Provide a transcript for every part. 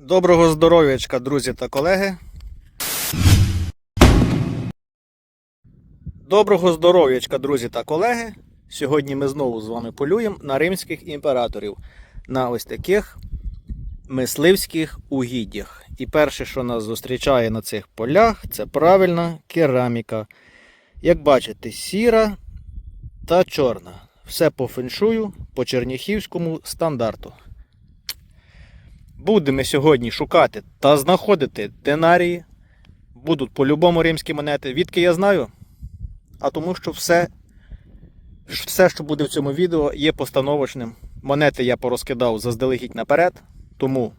Доброго здоров'ячка, друзі та колеги. Доброго здоров'ячка, друзі та колеги. Сьогодні ми знову з вами полюємо на римських імператорів на ось таких мисливських угіддях. І перше, що нас зустрічає на цих полях, це правильна кераміка. Як бачите, сіра та чорна. Все по феншую по черніхівському стандарту. Будемо сьогодні шукати та знаходити динарії. Будуть по-любому римські монети. Відки я знаю? А тому що все, все, що буде в цьому відео, є постановочним. Монети я порозкидав заздалегідь наперед, тому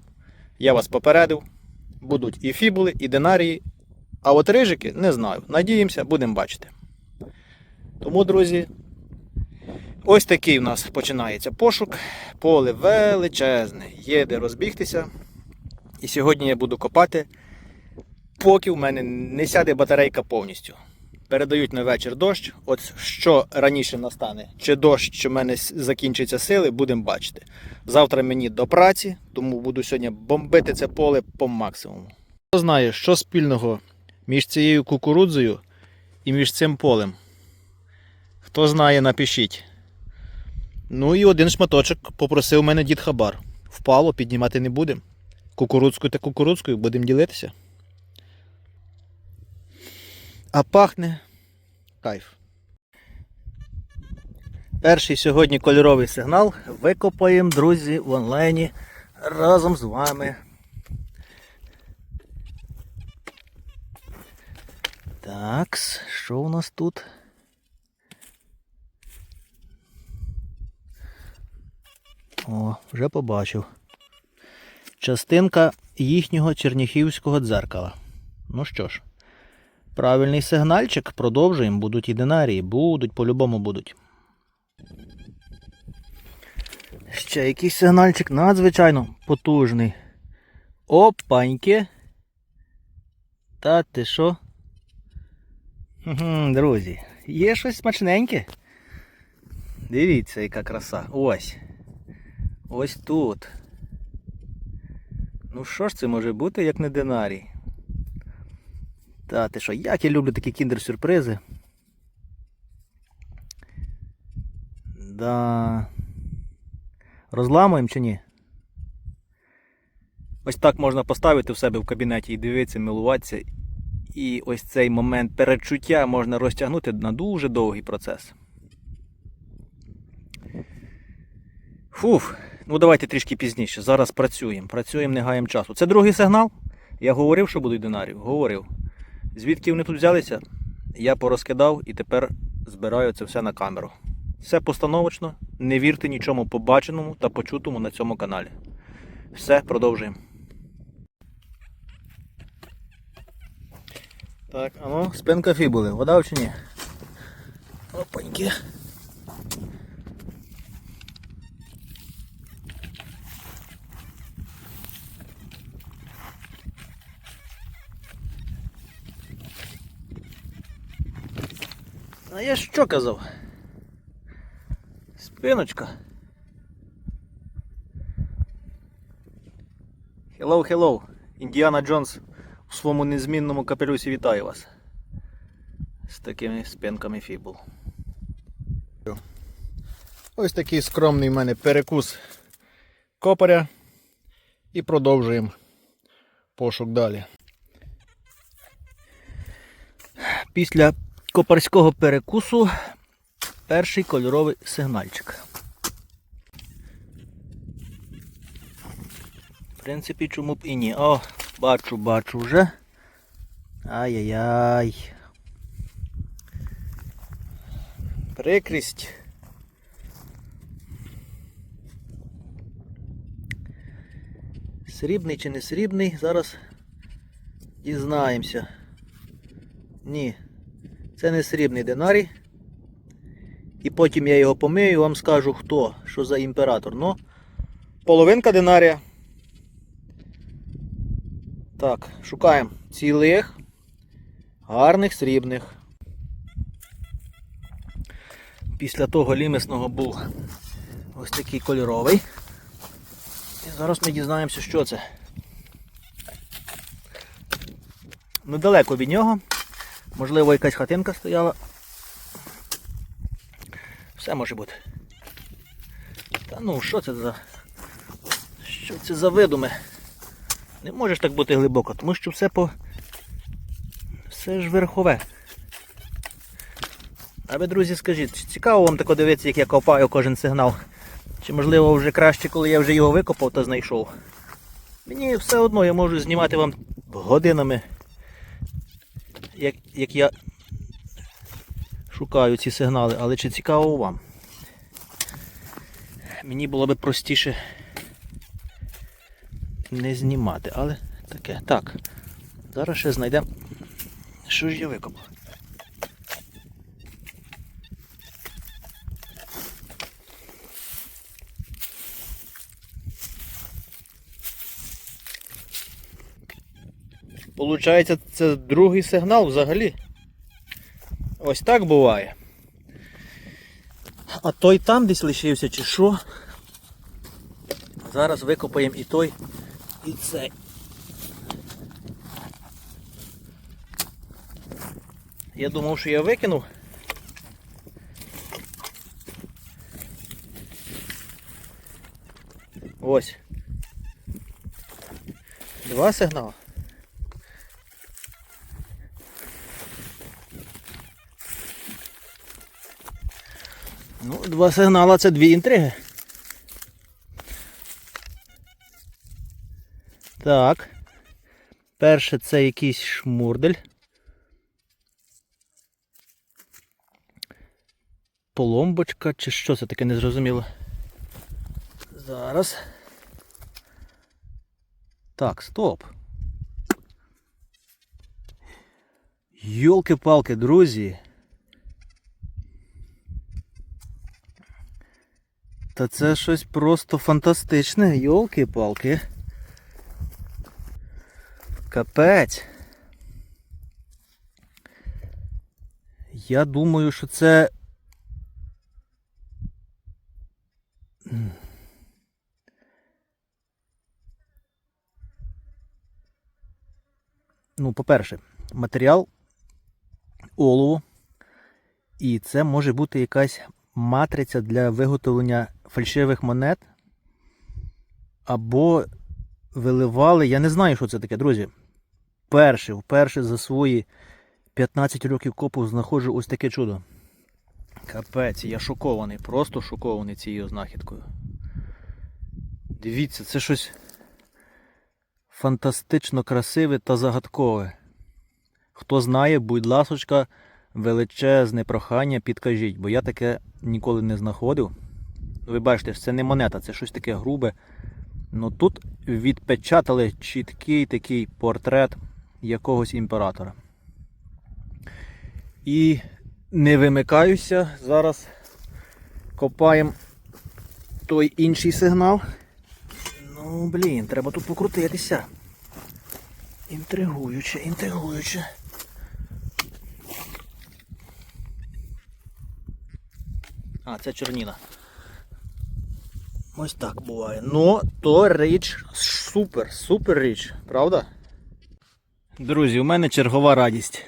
я вас попередив. Будуть і фібули, і динарії. А от рижики не знаю. Надіємося, будемо бачити. Тому, друзі, ось такий у нас починається пошук. Поле величезне, є де розбігтися. І сьогодні я буду копати, поки в мене не сяде батарейка повністю. Передають на вечір дощ. От що раніше настане, чи дощ, чи в мене закінчаться сили, будемо бачити. Завтра мені до праці, тому буду сьогодні бомбити це поле по максимуму. Хто знає, що спільного між цією кукурудзою і між цим полем? Хто знає, напишіть. Ну і один шматочок попросив мене дід Хабар. Впало, піднімати не будемо. Кукурудзкою та кукурудзкою будемо ділитися. А пахне кайф. Перший сьогодні кольоровий сигнал викопаємо, друзі, в онлайні разом з вами. Такс, що у нас тут? О, вже побачив. Частинка їхнього черніхівського дзеркала. Ну що ж, правильний сигнальчик, продовжуємо. Будуть і динарії, будуть, по-любому будуть. Ще якийсь сигнальчик надзвичайно потужний. Опаньки. Та ти що? Друзі, є щось смачненьке. Дивіться, яка краса. Ось. Ось тут. Ну що ж це може бути, як не динарій? Та ти що, як я люблю такі кіндер-сюрпризи. Да. Розламуємо чи ні? Ось так можна поставити в себе в кабінеті і дивитися, милуватися. І ось цей момент передчуття можна розтягнути на дуже довгий процес. Фуф, ну давайте трішки пізніше. Зараз працюємо. Працюємо, не гаємо часу. Це другий сигнал. Я говорив, що будуть динарів. Говорив. Звідки вони тут взялися? Я порозкидав і тепер збираю це все на камеру. Все постановочно, не вірте нічому побаченому та почутому на цьому каналі. Все, продовжуємо. Так, а ну, спинка фібули. Вода чи ні? Опаньки. А я що казав? Спиночка. Hello, hello. Індіана Джонс у своєму незмінному капелюсі вітаю вас. З такими спинками фібул. Ось такий скромний в мене перекус копаря. І продовжуємо пошук далі. Після копарського перекусу перший кольоровий сигнальчик. В принципі, чому б і ні. О, бачу, бачу вже. Ай-яй-яй. Прикрість. Срібний чи не срібний, зараз дізнаємося. Ні, це не срібний динарій. І потім я його помию і вам скажу хто, що за імператор. Ну, половинка динарія. Так, шукаємо цілих, гарних срібних. Після того лімесного був ось такий кольоровий. І зараз ми дізнаємося, що це. недалеко від нього. Можливо, якась хатинка стояла. Все може бути. Та ну, що це за. Що це за видуме? Не можеш так бути глибоко, тому що все по. Все ж верхове. А ви, друзі, скажіть, цікаво вам тако дивитися, як я копаю кожен сигнал? Чи можливо вже краще, коли я вже його викопав та знайшов? Мені все одно я можу знімати вам годинами, як, як я шукаю ці сигнали, але чи цікаво вам? Мені було би простіше не знімати, але таке. Так. Зараз ще знайдемо. Що ж я викопав? Получається, це другий сигнал взагалі. Ось так буває. А той там десь лишився чи що? Зараз викопаємо і той, і цей. Я думав, що я викинув. Ось. Два сигнали. Ну, два сигнала це дві інтриги. Так. Перше це якийсь шмурдель. Поломбочка чи що це таке незрозуміло. Зараз. Так, стоп. Йолки-палки, друзі. Та це щось просто фантастичне, йолки-палки. Капець. Я думаю, що це. Ну, по-перше, матеріал олово. І це може бути якась матриця для виготовлення фальшивих монет. Або виливали. Я не знаю, що це таке, друзі. Перше, вперше за свої 15 років копу знаходжу ось таке чудо. Капець, я шокований, просто шокований цією знахідкою. Дивіться, це щось фантастично красиве та загадкове. Хто знає, будь ласочка, величезне прохання, підкажіть, бо я таке ніколи не знаходив. Ви бачите, це не монета, це щось таке грубе. Ну тут відпечатали чіткий такий портрет якогось імператора. І не вимикаюся. Зараз копаємо той інший сигнал. Ну, блін, треба тут покрутитися. Інтригуюче, інтригуюче. А, це чорніна. Ось так буває. Ну, то річ супер, супер річ, правда? Друзі, у мене чергова радість.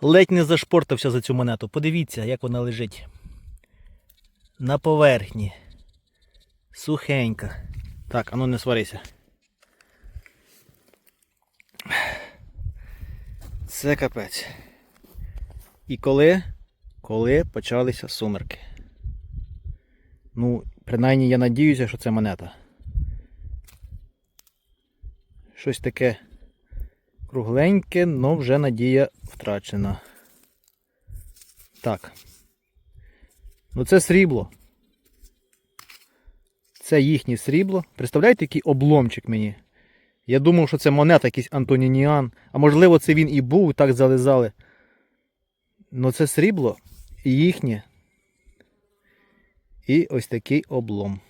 Ледь не зашпортався за цю монету. Подивіться, як вона лежить. На поверхні. Сухенька. Так, ану не сварися. Це капець. І коли? Коли почалися сумерки. Ну, принаймні я надіюся, що це монета. Щось таке кругленьке, але вже надія втрачена. Так. Ну це срібло. Це їхнє срібло. Представляєте, який обломчик мені? Я думав, що це монета якийсь Антонініан. А можливо це він і був, так зализали. Ну це срібло і їхнє. І ось такий облом.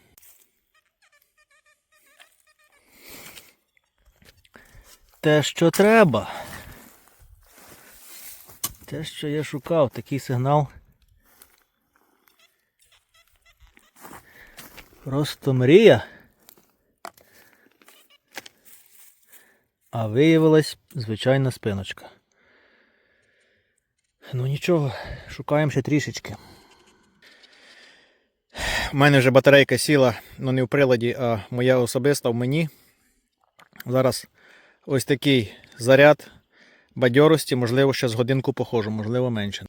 Те, що треба. Те, що я шукав, такий сигнал. Просто мрія. А виявилась звичайна спиночка. Ну нічого, шукаємо ще трішечки. У мене вже батарейка сіла, ну не в приладі, а моя особиста в мені. Зараз ось такий заряд бадьорості, можливо, ще з годинку походжу, можливо, менше.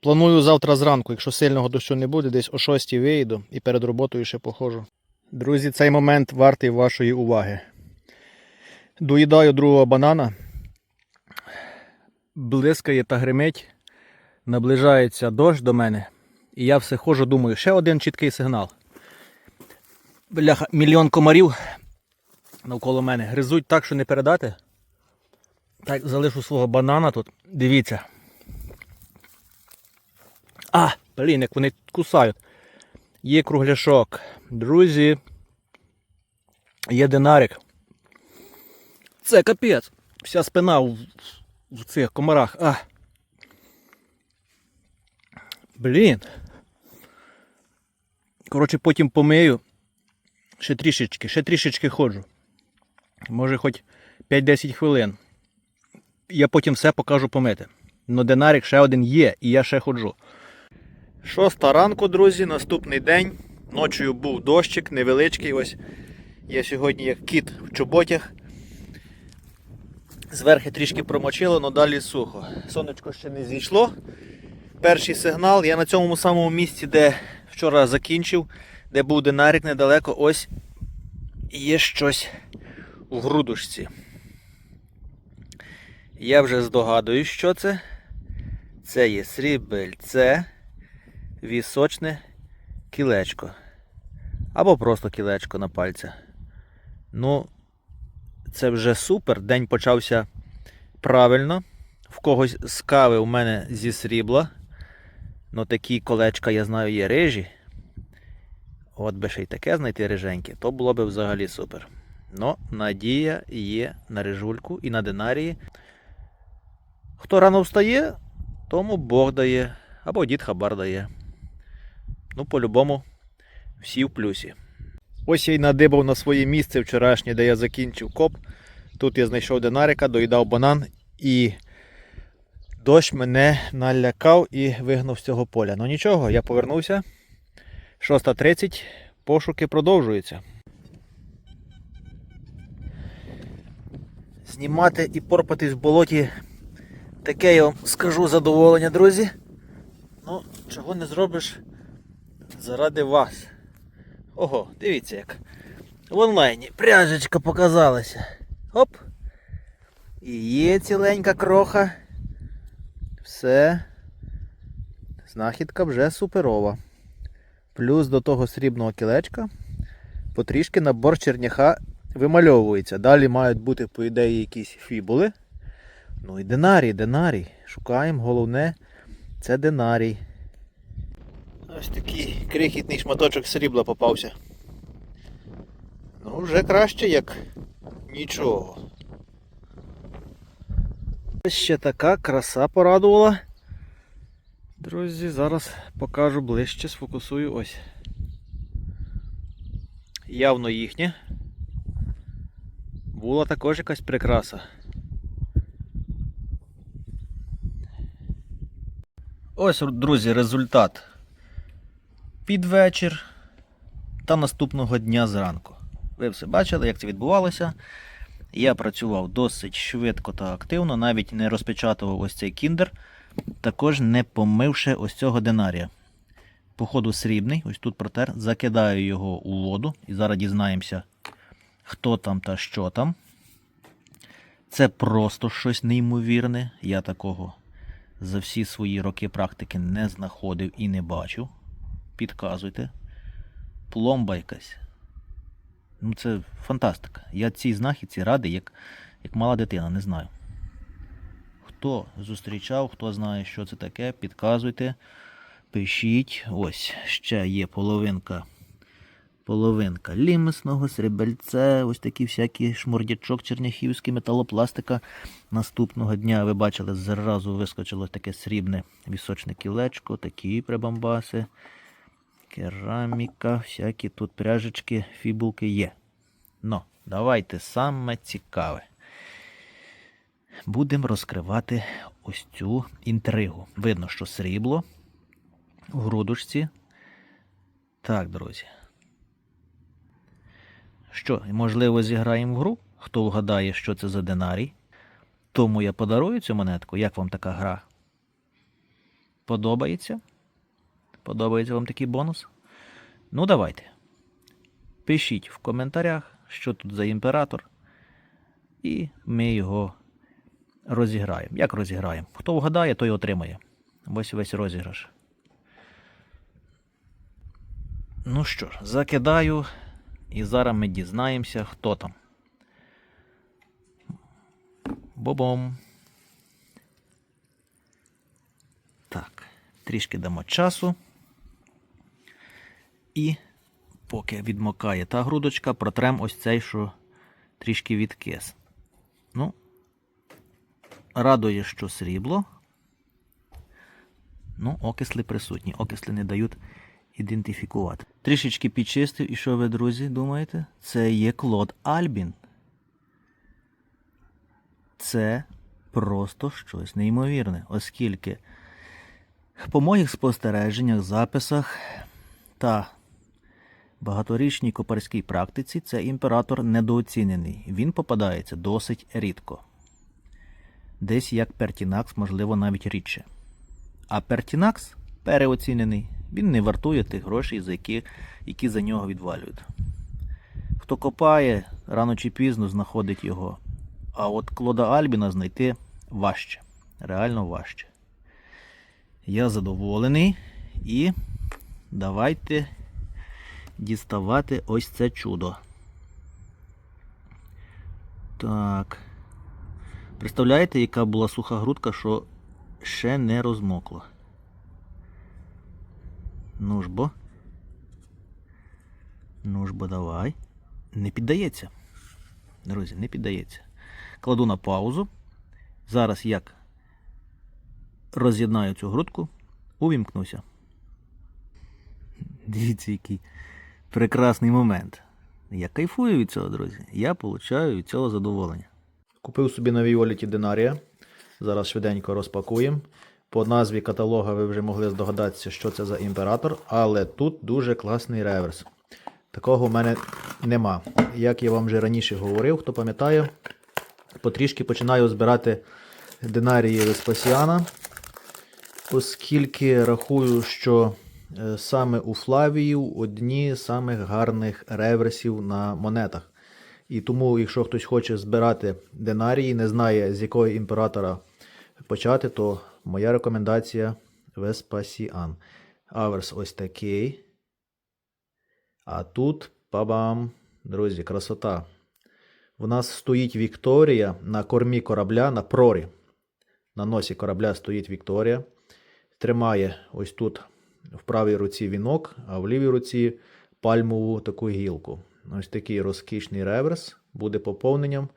Планую завтра зранку, якщо сильного дощу не буде, десь о 6 вийду і перед роботою ще походжу. Друзі, цей момент вартий вашої уваги. Доїдаю другого банана. Блискає та гримить. Наближається дощ до мене. І я все ходжу, думаю, ще один чіткий сигнал. Бляха, мільйон комарів навколо мене. Гризуть так, що не передати. Так, залишу свого банана тут. Дивіться. А, блін, як вони кусають. Є кругляшок. Друзі. Є динарик. Це капець. Вся спина в, в цих комарах. А. Блін. Коротше, потім помию. Ще трішечки, ще трішечки ходжу. Може хоч 5-10 хвилин. Я потім все покажу помити. Но динарик ще один є, і я ще ходжу. Шоста ранку, друзі, наступний день. Ночою був дощик невеличкий. Ось я сьогодні як кіт в чоботях. Зверхи трішки промочило, але далі сухо. Сонечко ще не зійшло. Перший сигнал. Я на цьому самому місці, де вчора закінчив, де був динарик недалеко, ось є щось у грудушці. Я вже здогадуюсь, що це. Це є срібельце, вісочне кілечко. Або просто кілечко на пальця. Ну, це вже супер. День почався правильно. В когось з кави у мене зі срібла. Ну такі колечка, я знаю, є рижі. От би ще й таке знайти риженьке, то було б взагалі супер. Ну, надія є на рижульку і на динарії. Хто рано встає, тому Бог дає, або дід Хабар дає. Ну, по-любому, всі в плюсі. Ось я й надибав на своє місце вчорашнє, де я закінчив коп. Тут я знайшов динарика, доїдав банан і дощ мене налякав і вигнав з цього поля. Ну нічого, я повернувся. 6.30, пошуки продовжуються. Знімати і порпатись в болоті таке я вам скажу задоволення, друзі. Ну, чого не зробиш заради вас. Ого, дивіться як. В онлайні пряжечка показалася. Оп. І є ціленька кроха. Все. Знахідка вже суперова. Плюс до того срібного кілечка потрішки набор черняха вимальовується. Далі мають бути, по ідеї, якісь фібули. Ну і динарій, динарій. Шукаємо, головне, це динарій. Ось такий крихітний шматочок срібла попався. Ну, вже краще, як нічого. Ще така краса порадувала. Друзі, зараз покажу ближче, сфокусую ось. Явно їхнє. Була також якась прикраса. Ось, друзі, результат. Під вечір та наступного дня зранку. Ви все бачили, як це відбувалося. Я працював досить швидко та активно, навіть не розпечатував ось цей кіндер, також не помивши ось цього динарія. Походу срібний, ось тут протер, закидаю його у воду і зараз дізнаємося, хто там та що там. Це просто щось неймовірне. Я такого за всі свої роки практики не знаходив і не бачив. Підказуйте. Пломба якась. Ну, це фантастика. Я цій знахідці радий, як, як мала дитина, не знаю. Хто зустрічав, хто знає, що це таке, підказуйте, пишіть. Ось, ще є половинка. Половинка лімесного, срібельце, ось такі всякі шмурдячок черняхівський, металопластика. Наступного дня ви бачили, зразу вискочило таке срібне вісочне кілечко, такі прибамбаси. Кераміка, всякі тут пряжечки, фібулки є. Но давайте саме цікаве. Будемо розкривати ось цю інтригу. Видно, що срібло в грудочці. Так, друзі. Що, можливо, зіграємо в гру? Хто вгадає, що це за динарій? Тому я подарую цю монетку. Як вам така гра? Подобається? Подобається вам такий бонус? Ну, давайте. Пишіть в коментарях, що тут за імператор. І ми його розіграємо. Як розіграємо? Хто вгадає, той отримає. Ось весь розіграш. Ну що ж, закидаю. І зараз ми дізнаємося, хто там. Бобом. Так, трішки дамо часу. І поки відмокає та грудочка, протрем ось цей, що трішки відкис. Ну, радує, що срібло. Ну, окисли присутні. Окисли не дають ідентифікувати. Трішечки підчистив, і що ви, друзі, думаєте? Це є Клод Альбін. Це просто щось неймовірне, оскільки по моїх спостереженнях, записах та багаторічній копарській практиці цей імператор недооцінений. Він попадається досить рідко. Десь як Пертінакс, можливо, навіть рідше. А Пертінакс переоцінений. Він не вартує тих грошей, за які, які за нього відвалюють. Хто копає, рано чи пізно знаходить його. А от Клода Альбіна знайти важче. Реально важче. Я задоволений. І давайте діставати ось це чудо. Так. Представляєте, яка була суха грудка, що ще не розмокла. Ну ж бо. Ну ж бо давай. Не піддається. Друзі, не піддається. Кладу на паузу. Зараз як роз'єднаю цю грудку, увімкнуся. Дивіться, який прекрасний момент. Я кайфую від цього, друзі. Я получаю від цього задоволення. Купив собі на Віоліті Динарія. Зараз швиденько розпакуємо. По назві каталога ви вже могли здогадатися, що це за імператор, але тут дуже класний реверс. Такого в мене нема. Як я вам вже раніше говорив, хто пам'ятає, потрішки починаю збирати динарії Веспасіана, оскільки рахую, що саме у Флавіїв одні з самих гарних реверсів на монетах. І тому, якщо хтось хоче збирати динарії, не знає, з якого імператора почати, то моя рекомендація Веспасіан. Аверс ось такий. А тут пабам, друзі, красота. В нас стоїть Вікторія на кормі корабля на прорі. На носі корабля стоїть Вікторія. Тримає ось тут в правій руці вінок, а в лівій руці пальмову таку гілку. Ось такий розкішний реверс буде поповненням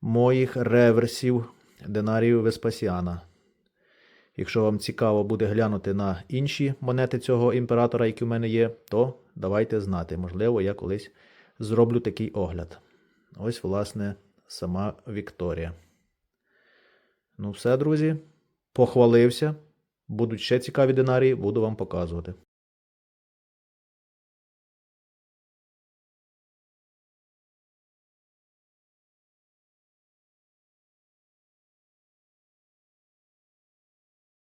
моїх реверсів динарію Веспасіана. Якщо вам цікаво буде глянути на інші монети цього імператора, які в мене є, то давайте знати. Можливо, я колись зроблю такий огляд. Ось, власне, сама Вікторія. Ну, все, друзі. Похвалився. Будуть ще цікаві динарії, буду вам показувати.